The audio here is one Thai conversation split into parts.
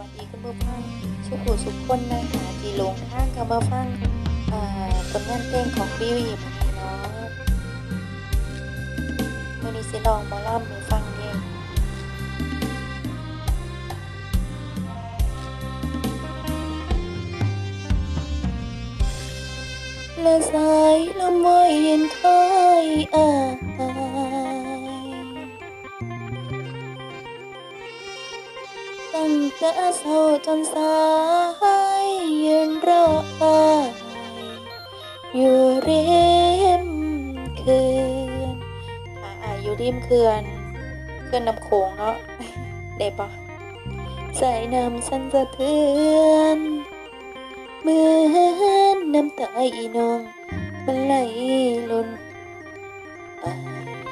วัสดีคุณผู้ฟังชุกผู้สุขคนนะคะที่ลงทางเข้ามาฟังผลงานเพลงของบิวอีมื้อนี้เนาะมื้อนี้สิลองมอลำให้ฟังเด้และสายลมว่อยเย็นคอยอ่า แต่เช้าจนสายยืนรออายอยู่ริมเขื่อนอ่าอ่าอยู่ริมเขื่อนเขื่อนน้ำโขงเนาะได้ปะสายน้ำสั่นสะเทือนเหมือนน้ำตาอีน้องมันไหลล่นอา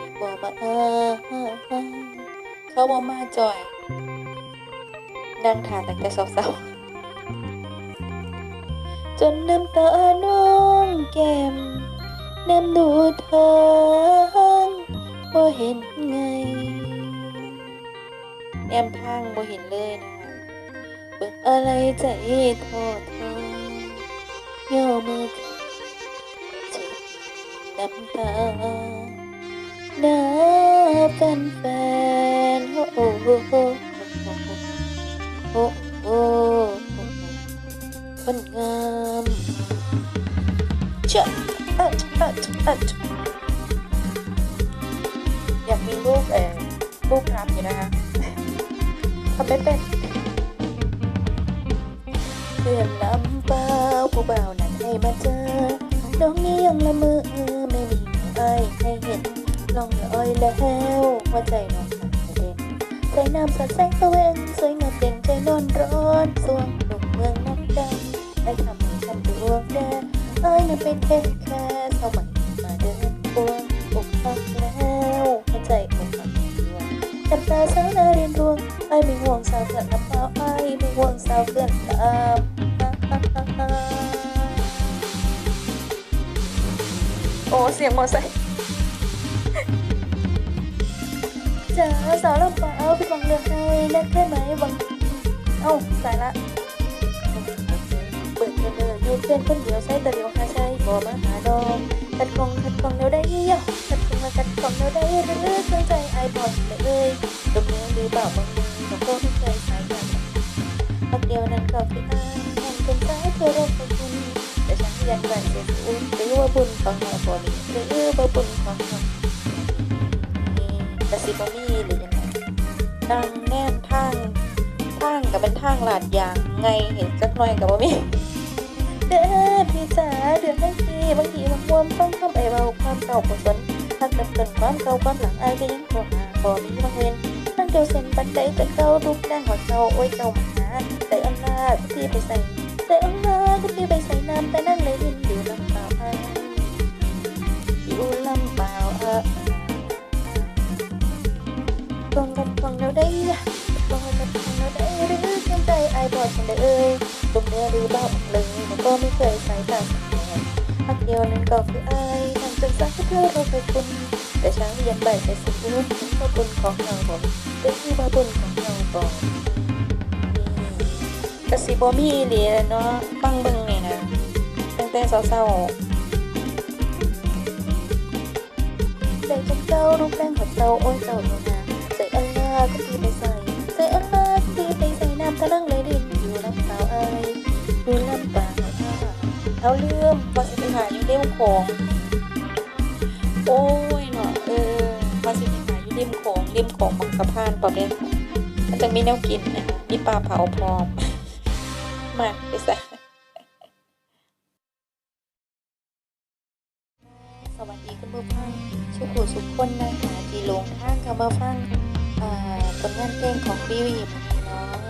ยบ่มาเขาบ่มาจ่อย นั่งทานตั้งแต่เช้าๆจนน้ำตาน้องแก้มน้ำดูทางบ่เห็นไงแอมทางบ่เห็นเลยนะคะเบิกอะไรใจทอดทอย่อมือขึ้จ็บน้ำตาหน้าแฟนแฟนโอ้โห คนงามจะอัดอัดอัดอยากมีลูกเออลูกรับอยู่นะคะทำไม่เป็นเพื่อนลำเปล่าผู้เบานั้นให้มาเจอน้องนี้ยังละเมือไม่มีใครให้เห็นลองอย่าอ้อยแล้วหัวใจน้องสั่นกระเด็นใจน้ำสดแสงตะเวนสวยงามเด่นใจนอนร้อนสวงหนุ่มเมืองน้ำดำ ได้ทำให้ฉันดวงแดงเอ้ยนั่นเป็นแค่แค่สมัยมาเดินพวงอกหักแล้วหัวใจอกหักดวงน้ำตาสาวนาเรียนรวงไอ้ไม่ห่วงสาวเกินน้ำเปล่าไอ้ไม่ห่วงสาวเกินตามโอ้เสียงมอไซค์จ๋าสาวลำปางพี่บังเลือกให้นักแค่ไหนบังเอ้าสายละ พื่อนคนเดียวใช้ต่เดียวหาใช้บ่มาหาดองขัดของขัดของเดียวได้เยี่ขัดของมาขัดของเดียวได้หรือเครื่องใจไอ้บอลเลยตรงนี้หรือเปล่าบางมือของพวกที่เคยสายกันพักเดียวนั้นก็คืออายนั่นเป็นสายเพื่อรบกวนคุณแต่ฉันยันไว้เสียสูญหรือว่าบุญของเราบ่มีหรือว่าบุญของเรากสิบมีหรือยังไงทางแนมทางทางกับเป็นทางลาดยางไงเห็นจักหน่อยกับว่ามี เด้อพี่จ๋าเดือดให้ทีบางทีมันควมต้องทำไอเบาความเก่ากุศลทักเติมเติมความเก่าความหลังไอ้ก็ยังโทรหาบ่มีบางเวนตั้งเจ้าเส้นบันไดแต่เก่าทุกแดงหัวเจ้าโอ้ยเจ้ามาหาแต่อันาก็พี่ไปใส่แต่อันาก็พี่ไปใส่น้ำแต่นั่งเลยยินอยู่ลำเปล่าอายอยู่ลำเปล่าเออกองกันกองเราได้ เนื้อรือบ้าเลยมันก็ไม่เคยใส่ตาสักแน่พักเดียวนั้นก็คือไอทำจนสักเพื่อเราไปคุณ แต่ช้างยันใบไปสุดรุ่นว่าบุญของเราบอกเป็นที่ว่าบุญของเราบอกกสิบมีเหรียเนาะฟังเบิงเนี่ยนะตั้งแต่เศร้าๆใจจนเจ้ารูปแรงหัวเจ้าโอ้ยเจ้าโนนาใส่อันลาก็ตีไปใส่ เอาเลื่อมพอสิไปหาอยู่เล่มของ โอ้ยเนาะเออพอสิไปหาอยู่เล่มของเล่มของบังสะพานปอบเนี่ยมันจะมีแนวกินนะมีปลาเผาพร้อมมากไปซะสวัสดีคุณผู้ฟังชุกผู้สุขคนนะคะที่ลงทางเข้ามาฟังผลงานเพลงของบิวอีกเนาะ